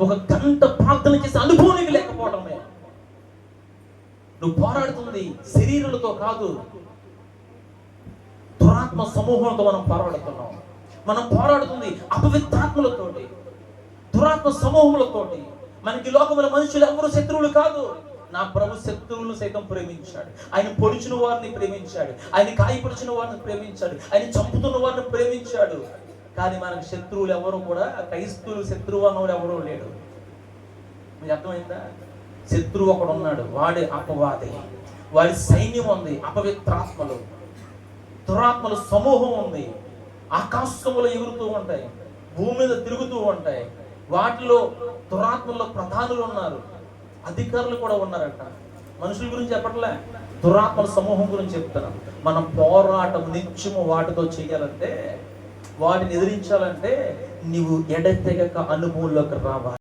ఒక గంట ప్రార్థన చేసే అనుభవం నీకు లేకపోవడమే. నువ్వు పోరాడుతున్నది శరీరులతో కాదు దురాత్మ సమూహంతో మనం పోరాడుతున్నాం. మనం పోరాడుతుంది అపవిత్రాత్మలతోటి దురాత్మ సమూహములతోటి. మనకి లోకముల మనుషులు ఎవరు శత్రువులు కాదు. నా ప్రభు శత్రువులను సైతం ప్రేమించాడు. ఆయన పొడిచిన వారిని ప్రేమించాడు. ఆయన కాయపరిచిన వారిని ప్రేమించాడు. ఆయన చంపుతున్న వారిని ప్రేమించాడు. కానీ మనకు శత్రువులు ఎవరు కూడా క్రైస్తువులు శత్రువు అన్నవాడు లేడు. మీకు అర్థమైందా? శత్రువు ఒకడు ఉన్నాడు వాడి అపవాది. వాడి సైన్యం ఉంది అపవిత్రాత్మలు. దురాత్మల సమూహం ఉంది. ఆకాశములు ఎగురుతూ ఉంటాయి భూమి మీద తిరుగుతూ ఉంటాయి. వాటిలో దురాత్మల్లో ప్రధానులు ఉన్నారు అధికారులు కూడా ఉన్నారట. మనుషుల గురించి చెప్పట్లే? దురాత్మల సమూహం గురించి చెప్తున్నాం. మనం పోరాటం నిత్యము వాటితో చేయాలంటే వాటిని ఎదిరించాలంటే నీవు ఎడతెగక అనుభవంలోకి రావాలి.